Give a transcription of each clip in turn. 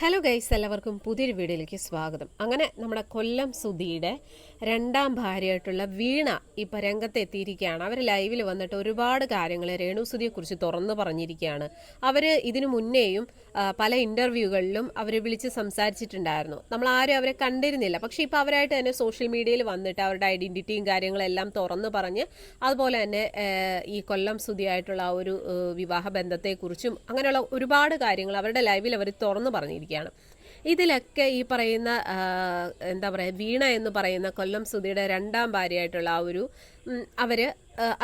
Hello guys എല്ലാവർക്കും പുതിയൊരു വീഡിയോയിലേക്ക് സ്വാഗതം. അങ്ങനെ നമ്മുടെ കൊല്ലം സുധിയുടെ രണ്ടാം ഭാര്യയായിട്ടുള്ള വീണ ഇപ്പം രംഗത്തെത്തിയിരിക്കുകയാണ് അവർ ലൈവിൽ വന്നിട്ട് ഒരുപാട് കാര്യങ്ങൾ രേണു സുധിയെക്കുറിച്ച് തുറന്നു പറഞ്ഞിരിക്കുകയാണ്. അവർ ഇതിനു മുന്നേയും പല ഇന്റർവ്യൂകളിലും അവരെ വിളിച്ച് സംസാരിച്ചിട്ടുണ്ടായിരുന്നു. നമ്മൾ ആരും അവരെ കണ്ടിരുന്നില്ല. പക്ഷേ ഇപ്പോൾ അവരായിട്ട് തന്നെ സോഷ്യൽ മീഡിയയിൽ വന്നിട്ട് അവരുടെ ഐഡന്റിറ്റിയും കാര്യങ്ങളെല്ലാം തുറന്ന് പറഞ്ഞ് അതുപോലെ തന്നെ ഈ കൊല്ലം സുധിയായിട്ടുള്ള ആ ഒരു വിവാഹ ബന്ധത്തെക്കുറിച്ചും അങ്ങനെയുള്ള ഒരുപാട് കാര്യങ്ങൾ അവരുടെ ലൈവിൽ അവർ തുറന്നു പറഞ്ഞിരിക്കുകയാണ്. ഇതിലൊക്കെ ഈ പറയുന്ന എന്താ പറയുക വീണ എന്ന് പറയുന്ന കൊല്ലം സുധിയുടെ രണ്ടാം ഭാര്യയായിട്ടുള്ള ആ ഒരു അവർ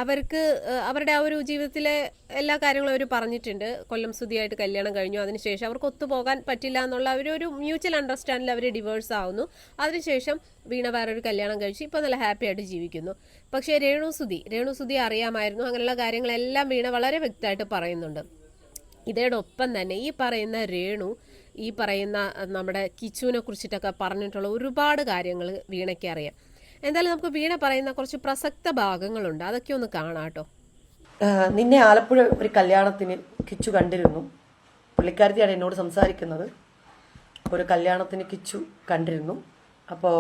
അവർക്ക് അവരുടെ ആ ഒരു ജീവിതത്തിലെ എല്ലാ കാര്യങ്ങളും അവർ പറഞ്ഞിട്ടുണ്ട്. കൊല്ലം സുധിയായിട്ട് കല്യാണം കഴിഞ്ഞു. അതിനുശേഷം അവർക്ക് ഒത്തുപോകാൻ പറ്റില്ല എന്നുള്ള അവർ ഒരു മ്യൂച്വൽ അണ്ടർസ്റ്റാൻഡിൽ അവർ ഡിവേഴ്സ് ആവുന്നു. അതിനുശേഷം വീണ വേറൊരു കല്യാണം കഴിച്ച് ഇപ്പോൾ നല്ല ഹാപ്പി ആയിട്ട് ജീവിക്കുന്നു. പക്ഷേ രേണു സുധി രേണു സുധി അറിയാമായിരുന്നു. അങ്ങനെയുള്ള കാര്യങ്ങളെല്ലാം വീണ വളരെ വ്യക്തമായിട്ട് പറയുന്നുണ്ട്. ഇതോടൊപ്പം തന്നെ ഈ പറയുന്ന രേണു ഈ പറയുന്ന നമ്മുടെ കിച്ചുവിനെ കുറിച്ചിട്ടൊക്കെ പറഞ്ഞിട്ടുള്ള ഒരുപാട് കാര്യങ്ങൾ വീണയ്ക്ക് അറിയാം. എന്തായാലും നമുക്ക് വീണ പറയുന്ന കുറച്ച് പ്രസക്ത ഭാഗങ്ങളുണ്ട്. അതൊക്കെ ഒന്ന് കാണാട്ടോ. നിന്നെ ആലപ്പുഴ ഒരു കല്യാണത്തിന് കിച്ചു കണ്ടിരുന്നു. പുള്ളിക്കാരത്തിയാണ് എന്നോട് സംസാരിക്കുന്നത്. ഒരു കല്യാണത്തിന് കിച്ചു കണ്ടിരുന്നു. അപ്പോൾ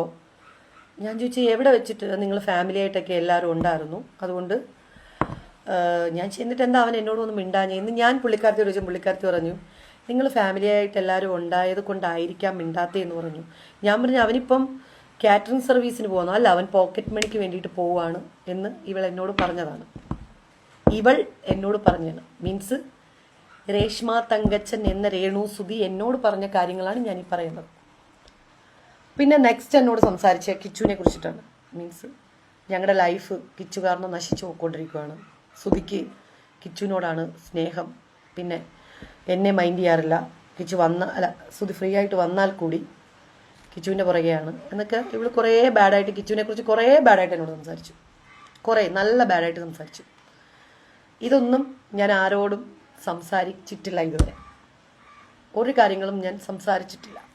ഞാൻ ചോദിച്ചു എവിടെ വെച്ചിട്ട് നിങ്ങൾ ഫാമിലി ആയിട്ടൊക്കെ എല്ലാവരും ഉണ്ടായിരുന്നു? അതുകൊണ്ട് ഞാൻ ചെന്നിട്ട് എന്താ അവൻ എന്നോടൊന്നും മിണ്ടാഞ്ഞ? ഇന്ന് ഞാൻ പുള്ളിക്കാരത്തി ചോദിച്ചു പുള്ളിക്കാരത്തി പറഞ്ഞു നിങ്ങൾ ഫാമിലി ആയിട്ട് എല്ലാവരും ഉണ്ടായത് കൊണ്ടായിരിക്കാം മിണ്ടാത്തേ എന്ന് പറഞ്ഞു. ഞാൻ പറഞ്ഞു അവനിപ്പം കാറ്ററിംഗ് സർവീസിന് പോകുന്നു അല്ല അവൻ പോക്കറ്റ് മണിക്ക് വേണ്ടിയിട്ട് പോവാണ് എന്ന് ഇവൾ എന്നോട് പറഞ്ഞതാണ്. ഇവൾ എന്നോട് പറഞ്ഞാണ് മീൻസ് രേഷ്മ തങ്കച്ചൻ എന്ന രേണു സുധി എന്നോട് പറഞ്ഞ കാര്യങ്ങളാണ് ഞാൻ ഈ പറയുന്നത്. പിന്നെ നെക്സ്റ്റ് എന്നോട് സംസാരിച്ച കിച്ചുവിനെ കുറിച്ചിട്ടാണ്. മീൻസ് ഞങ്ങളുടെ ലൈഫ് കിച്ചു കാരണം നശിച്ചു പോയിക്കൊണ്ടിരിക്കുകയാണ് സുധിക്ക് കിച്ചുവിനോടാണ് സ്നേഹം. പിന്നെ എന്നെ മൈൻഡ് ചെയ്യാറില്ല. കിച്ചു വന്ന അല്ല സുതി ഫ്രീ ആയിട്ട് വന്നാൽ കൂടി കിച്ചുവിന്റെ പുറകെയാണ്. എന്നൊക്കെ ഇവൾ കുറേ ബാഡായിട്ട് കിച്ചുവിനെ കുറിച്ച് കുറേ ബാഡായിട്ട് എന്നോട് സംസാരിച്ചു. കുറേ നല്ല ബാഡായിട്ട് സംസാരിച്ചു. ഇതൊന്നും ഞാൻ ആരോടും സംസാരിച്ചിട്ടില്ല ഇതുവരെ. ഒരു കാര്യങ്ങളും ഞാൻ സംസാരിച്ചിട്ടില്ല.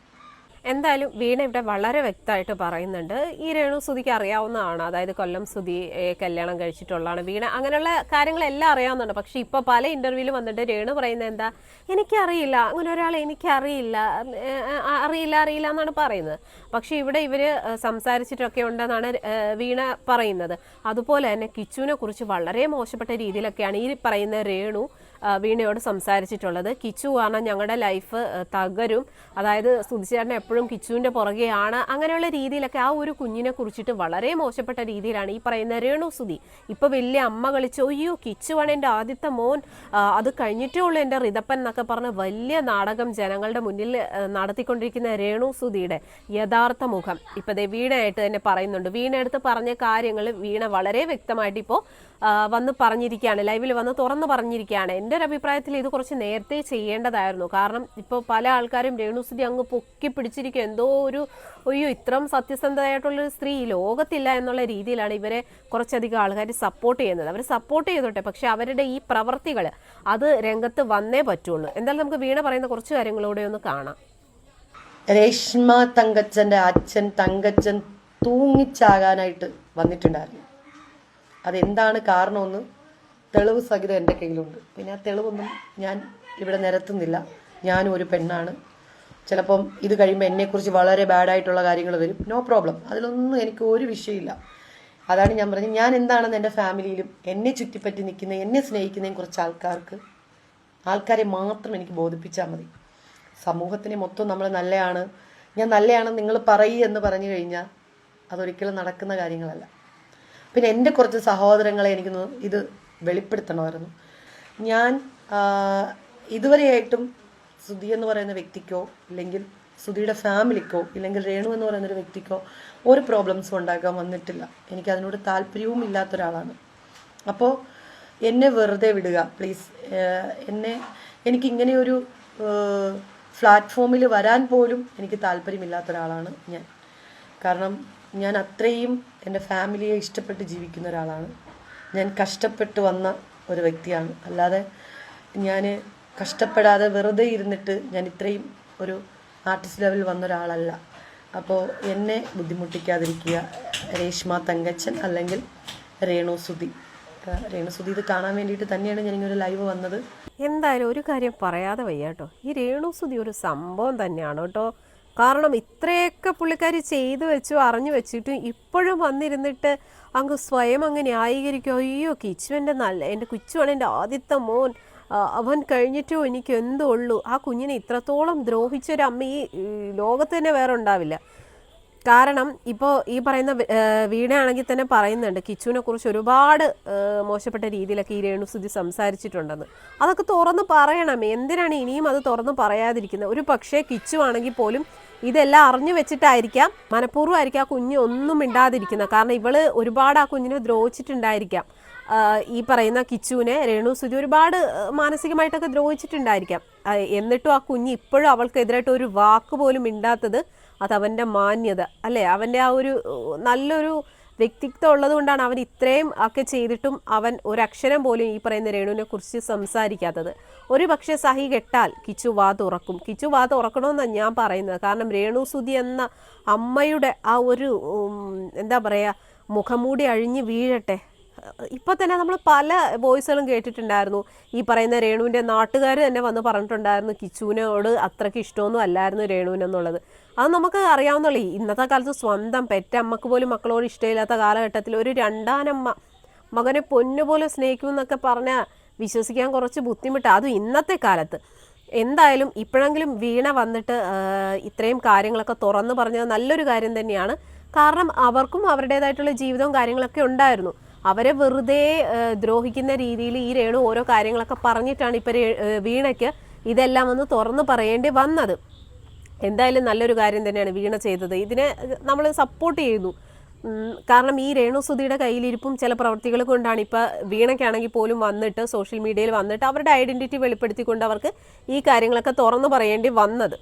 എന്തായാലും വീണ ഇവിടെ വളരെ വ്യക്തമായിട്ട് പറയുന്നുണ്ട്. ഈ രേണു സുധിക്ക് അറിയാവുന്നതാണ്. അതായത് കൊല്ലം സുധി കല്യാണം കഴിച്ചിട്ടുള്ളതാണ് വീണ. അങ്ങനെയുള്ള കാര്യങ്ങളെല്ലാം അറിയാവുന്നുണ്ട്. പക്ഷെ ഇപ്പൊ പല ഇന്റർവ്യൂവിൽ വന്നിട്ട് രേണു പറയുന്നത് എന്താ? എനിക്കറിയില്ല. അങ്ങനെ ഒരാൾ എനിക്കറിയില്ല. അറിയില്ല അറിയില്ല എന്നാണ് പറയുന്നത്. പക്ഷെ ഇവിടെ ഇവർ ഏ, സംസാരിച്ചിട്ടൊക്കെ ഉണ്ടെന്നാണ് വീണ പറയുന്നത്. അതുപോലെ തന്നെ കിച്ചുവിനെ കുറിച്ച് വളരെ മോശപ്പെട്ട രീതിയിലൊക്കെയാണ് ഈ പറയുന്ന രേണു വീണയോട് സംസാരിച്ചിട്ടുള്ളത്. കിച്ചു കാരണം ഞങ്ങളുടെ ലൈഫ് തകരും. അതായത് സുധിച്ചേട്ടൻ എപ്പോഴും കിച്ചുവിന്റെ പുറകെയാണ്. അങ്ങനെയുള്ള രീതിയിലൊക്കെ ആ ഒരു കുഞ്ഞിനെ കുറിച്ചിട്ട് വളരെ മോശപ്പെട്ട രീതിയിലാണ് ഈ പറയുന്ന രേണു സുധി. ഇപ്പൊ വലിയ അമ്മ കളിച്ചു അയ്യോ കിച്ചുവാണ് എന്റെ ആദ്യത്തെ മോൻ. അത് കഴിഞ്ഞിട്ടേ ഉള്ളൂ എന്റെ റിതപ്പൻ എന്നൊക്കെ പറഞ്ഞ് വലിയ നാടകം ജനങ്ങളുടെ മുന്നിൽ നടത്തിക്കൊണ്ടിരിക്കുന്ന രേണു സുധിയുടെ യഥാർത്ഥ മുഖം. ഇപ്പൊ ദേ വീണയായിട്ട് തന്നെ പറയുന്നുണ്ട്. വീണ എടുത്ത് പറഞ്ഞ കാര്യങ്ങൾ വീണ വളരെ വ്യക്തമായിട്ട് ഇപ്പോൾ വന്ന് പറഞ്ഞിരിക്കുകയാണ്. ലൈവിൽ വന്ന് തുറന്ന് പറഞ്ഞിരിക്കുകയാണ്. എന്റെ ഒരു അഭിപ്രായത്തിൽ ഇത് കുറച്ച് നേരത്തെ ചെയ്യേണ്ടതായിരുന്നു. കാരണം ഇപ്പോൾ പല ആൾക്കാരും രേണുസുതി അങ്ങ് പൊക്കി പിടിച്ചിരിക്കും. എന്തോ ഒരു അയ്യോ ഇത്രയും സത്യസന്ധതയായിട്ടുള്ളൊരു സ്ത്രീ ലോകത്തില്ല എന്നുള്ള രീതിയിലാണ് ഇവരെ കുറച്ചധികം ആൾക്കാർ സപ്പോർട്ട് ചെയ്യുന്നത്. അവർ സപ്പോർട്ട് ചെയ്തോട്ടെ പക്ഷെ അവരുടെ ഈ പ്രവർത്തികൾ അത് രംഗത്ത് വന്നേ പറ്റുള്ളൂ. എന്തായാലും നമുക്ക് വീണ പറയുന്ന കുറച്ച് കാര്യങ്ങളൂടെ ഒന്ന് കാണാം. രേഷ്മ തങ്കച്ചന്റെ അച്ഛൻ തങ്കച്ചൻ തൂങ്ങിച്ചാകാനായിട്ട് വന്നിട്ടുണ്ടായിരുന്നു. അതെന്താണ് കാരണമെന്ന് തെളിവ് സഹിതം എന്റെ കയ്യിലുണ്ട്. പിന്നെ ആ തെളിവൊന്നും ഞാൻ ഇവിടെ നിരത്തുന്നില്ല. ഞാനും ഒരു പെണ്ണാണ്. ചിലപ്പം ഇത് കഴിയുമ്പോൾ എന്നെക്കുറിച്ച് വളരെ ബാഡായിട്ടുള്ള കാര്യങ്ങൾ വരും. നോ പ്രോബ്ലം അതിലൊന്നും എനിക്ക് ഒരു വിഷയമില്ല. അതാണ് ഞാൻ പറഞ്ഞത്. ഞാൻ എന്താണെന്ന് എന്റെ ഫാമിലിയിലും എന്നെ ചുറ്റിപ്പറ്റി നിൽക്കുന്ന എന്നെ സ്നേഹിക്കുന്നതിനെ കുറിച്ച് ആൾക്കാർക്ക് ആൾക്കാരെ മാത്രം എനിക്ക് ബോധിപ്പിച്ചാൽ മതി. സമൂഹത്തിനെ മൊത്തം നമ്മൾ നല്ലതാണ് ഞാൻ നല്ലയാണെന്ന് നിങ്ങൾ പറയൂ എന്ന് പറഞ്ഞു കഴിഞ്ഞാൽ അതൊരിക്കലും നടക്കുന്ന കാര്യങ്ങളല്ല. പിന്നെ എന്റെ കുറച്ച് സഹോദരങ്ങളെ എനിക്ക് ഇത് വെളിപ്പെടുത്തണമായിരുന്നു. ഞാൻ ഇതുവരെയായിട്ടും സുധി എന്ന് പറയുന്ന വ്യക്തിക്കോ ഇല്ലെങ്കിൽ സുധിയുടെ ഫാമിലിക്കോ ഇല്ലെങ്കിൽ രേണു എന്ന് പറയുന്ന ഒരു വ്യക്തിക്കോ ഒരു പ്രോബ്ലംസും ഉണ്ടാക്കാൻ വന്നിട്ടില്ല. എനിക്ക് അതിനോട് താല്പര്യവും ഇല്ലാത്ത ഒരാളാണ്. അപ്പോൾ എന്നെ വെറുതെ വിടുക പ്ലീസ്. എന്നെ എനിക്ക് ഇങ്ങനെയൊരു പ്ലാറ്റ്ഫോമിൽ വരാൻ പോലും എനിക്ക് താല്പര്യമില്ലാത്ത ഒരാളാണ് ഞാൻ. കാരണം ഞാൻ അത്രയും എന്റെ ഫാമിലിയെ ഇഷ്ടപ്പെട്ട് ജീവിക്കുന്ന ഒരാളാണ്. ഞാൻ കഷ്ടപ്പെട്ട് വന്ന ഒരു വ്യക്തിയാണ്. അല്ലാതെ ഞാൻ കഷ്ടപ്പെടാതെ വെറുതെ ഇരുന്നിട്ട് ഞാൻ ഇത്രയും ഒരു ആർട്ടിസ്റ്റ് ലെവലിൽ വന്ന ഒരാളല്ല. അപ്പോൾ എന്നെ ബുദ്ധിമുട്ടിക്കാതിരിക്കുക രേഷ്മ തങ്കച്ചൻ അല്ലെങ്കിൽ രേണു സുധി. രേണു സുധി ഇത് കാണാൻ വേണ്ടിയിട്ട് തന്നെയാണ് ഞാൻ ഇങ്ങനെ ലൈവ് വന്നത്. എന്തായാലും ഒരു കാര്യം പറയാതെ വയ്യാട്ടോ. ഈ രേണുസുതി ഒരു സംഭവം തന്നെയാണ് കേട്ടോ. കാരണം ഇത്രയൊക്കെ പുള്ളിക്കാരി ചെയ്തു വെച്ചു അറിഞ്ഞു വെച്ചിട്ടും ഇപ്പോഴും വന്നിരുന്നിട്ട് അങ്ങ് സ്വയം അങ്ങ് ന്യായീകരിക്കും. അയ്യോ കിച്ചു എന്റെ നല്ല എന്റെ കുച്ചുവാണ് എന്റെ ആദ്യത്തെ മോൻ. അവൻ കഴിഞ്ഞിട്ടോ എനിക്ക് എന്തോ ഉള്ളൂ ആ കുഞ്ഞിനെ ഇത്രത്തോളം ദ്രോഹിച്ചൊരു അമ്മ ഈ ലോകത്ത് തന്നെ വേറെ ഉണ്ടാവില്ല. കാരണം ഇപ്പോൾ ഈ പറയുന്ന വീണയാണെങ്കിൽ തന്നെ പറയുന്നുണ്ട് കിച്ചുവിനെ കുറിച്ച് ഒരുപാട് മോശപ്പെട്ട രീതിയിലൊക്കെ ഈ രേണുസുതി സംസാരിച്ചിട്ടുണ്ടെന്ന്. അതൊക്കെ തുറന്ന് പറയണം. എന്തിനാണ് ഇനിയും അത് തുറന്ന് പറയാതിരിക്കുന്നത്? ഒരു പക്ഷേ കിച്ചു ആണെങ്കിൽ പോലും ഇതെല്ലാം അറിഞ്ഞു വെച്ചിട്ടായിരിക്കാം. മനഃപൂർവമായിരിക്കും ആ കുഞ്ഞ് ഒന്നും മിണ്ടാതിരിക്കുന്നത്. കാരണം ഇവൾ ഒരുപാട് ആ കുഞ്ഞിനെ ദ്രോഹിച്ചിട്ടുണ്ടായിരിക്കാം. ഈ പറയുന്ന കിച്ചുവിനെ രേണു സുജി ഒരുപാട് മാനസികമായിട്ടൊക്കെ ദ്രോഹിച്ചിട്ടുണ്ടായിരിക്കാം. എന്നിട്ടും ആ കുഞ്ഞ് ഇപ്പോഴും അവൾക്കെതിരായിട്ട് ഒരു വാക്ക് പോലും മിണ്ടാത്തത് അത് അവന്റെ മാന്യത അല്ലേ? അവന്റെ ആ ഒരു നല്ലൊരു വ്യക്തിത്വം ഉള്ളതുകൊണ്ടാണ് അവൻ ഇത്രയും ഒക്കെ ചെയ്തിട്ടും അവൻ ഒരക്ഷരം പോലും ഈ പറയുന്ന രേണുവിനെ കുറിച്ച് സംസാരിക്കാത്തത്. ഒരു പക്ഷേ സഹി കെട്ടാൽ കിച്ചു വാ തുറക്കും. കിച്ചു വാ തുറക്കണമെന്നാണ് ഞാൻ പറയുന്നത്. കാരണം രേണു സുധി എന്ന അമ്മയുടെ ആ ഒരു എന്താ പറയുക മുഖംമൂടി അഴിഞ്ഞ് വീഴട്ടെ. ഇപ്പം തന്നെ നമ്മൾ പല വോയിസുകളും കേട്ടിട്ടുണ്ടായിരുന്നു. ഈ പറയുന്ന രേണുവിന്റെ നാട്ടുകാർ തന്നെ വന്ന് പറഞ്ഞിട്ടുണ്ടായിരുന്നു കിച്ചുവിനോട് അത്രയ്ക്ക് ഇഷ്ടമൊന്നും അല്ലായിരുന്നു രേണുവിനെന്നുള്ളത്. അത് നമുക്ക് അറിയാവുന്നുള്ളൂ ഇന്നത്തെ കാലത്ത് സ്വന്തം പെറ്റമ്മക്ക് പോലും മക്കളോട് ഇഷ്ടമില്ലാത്ത കാലഘട്ടത്തിൽ ഒരു രണ്ടാനമ്മ മകനെ പൊന്നുപോലെ സ്നേഹിക്കും എന്നൊക്കെ പറഞ്ഞാൽ വിശ്വസിക്കാൻ കുറച്ച് ബുദ്ധിമുട്ടാണ് അതും ഇന്നത്തെ കാലത്ത്. എന്തായാലും ഇപ്പോഴെങ്കിലും വീണ വന്നിട്ട് ഇത്രയും കാര്യങ്ങളൊക്കെ തുറന്നു പറഞ്ഞത് നല്ലൊരു കാര്യം തന്നെയാണ്. കാരണം അവർക്കും അവരുടേതായിട്ടുള്ള ജീവിതവും കാര്യങ്ങളൊക്കെ ഉണ്ടായിരുന്നു. അവരെ വെറുതെ ദ്രോഹിക്കുന്ന രീതിയിൽ ഈ രേണു ഓരോ കാര്യങ്ങളൊക്കെ പറഞ്ഞിട്ടാണ് ഇപ്പം വീണയ്ക്ക് ഇതെല്ലാം ഒന്ന് തുറന്നു പറയേണ്ടി വന്നത്. എന്തായാലും നല്ലൊരു കാര്യം തന്നെയാണ് വീണ ചെയ്തത്. ഇതിനെ നമ്മൾ സപ്പോർട്ട് ചെയ്യുന്നു. കാരണം ഈ രേണുസുതിയുടെ കയ്യിലിരിപ്പും ചില പ്രവർത്തികൾ കൊണ്ടാണ് ഇപ്പോൾ വീണയ്ക്കാണെങ്കിൽ പോലും വന്നിട്ട് സോഷ്യൽ മീഡിയയിൽ വന്നിട്ട് അവരുടെ ഐഡന്റിറ്റി വെളിപ്പെടുത്തിക്കൊണ്ട് അവർക്ക് ഈ കാര്യങ്ങളൊക്കെ തുറന്നു പറയേണ്ടി വന്നത്.